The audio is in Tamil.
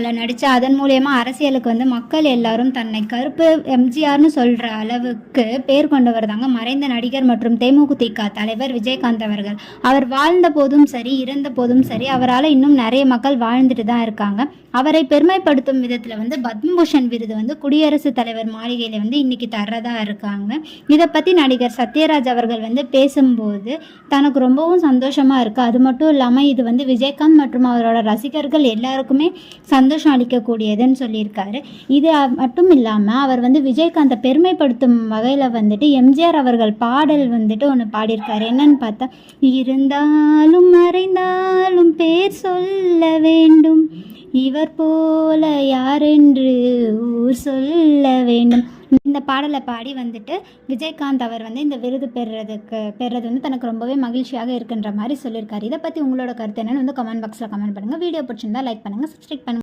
நடித்து அதன் மூலயமா அரசியலுக்கு வந்து மக்கள் எல்லாரும் தன்னை கருப்பு எம்ஜிஆர்னு சொல்கிற அளவுக்கு பேர் கொண்டவர் தாங்க மறைந்த நடிகர் மற்றும் தேமுதிக தலைவர் விஜயகாந்த் அவர்கள். அவர் வாழ்ந்த போதும் சரி இறந்த போதும் சரி அவரால் இன்னும் நிறைய மக்கள் வாழ்ந்துட்டு தான் இருக்காங்க. அவரை பெருமைப்படுத்தும் விதத்தில் வந்து பத்மபூஷன் விருது வந்து குடியரசுத் தலைவர் மாளிகையில் வந்து இன்னைக்கு தர்றதா இருக்காங்க. இதை பற்றி நடிகர் சத்யராஜ் அவர்கள் வந்து பேசும்போது தனக்கு ரொம்பவும் சந்தோஷமாக இருக்குது அது மட்டும் இல்லாமல் இது வந்து விஜயகாந்த் மற்றும் அவரோட ரசிகர்கள் எல்லாருக்குமே சந்தோஷம் அளிக்கக்கூடியதுன்னு சொல்லியிருக்காரு. இது மட்டும் இல்லாமல் அவர் வந்து விஜயகாந்தை பெருமைப்படுத்தும் வகையில் வந்துட்டு எம்ஜிஆர் அவர்கள் பாடல் வந்துட்டு ஒன்று பாடியிருக்காரு. என்னன்னு பார்த்தா இருந்தாலும் மறைந்தாலும் பேர் சொல்ல வேண்டும். இவர் போல யாரென்று ஊர் சொல்ல வேண்டும். இந்த பாடலை பாடி வந்துட்டு விஜயகாந்த் அவர் வந்து இந்த விருது பெறுறதுக்கு பெறுறது வந்து தனக்கு ரொம்பவே மகிழ்ச்சியாக இருக்குன்ற மாதிரி சொல்லியிருக்காரு. இதை பற்றி உங்களோட கருத்து என்னென்னு வந்து கமெண்ட் பாக்ஸில் கமெண்ட் பண்ணுங்கள் வீடியோ பிடிச்சிருந்தா லைக் பண்ணுங்கள் சப்ஸ்கிரைப் பண்ணுங்கள்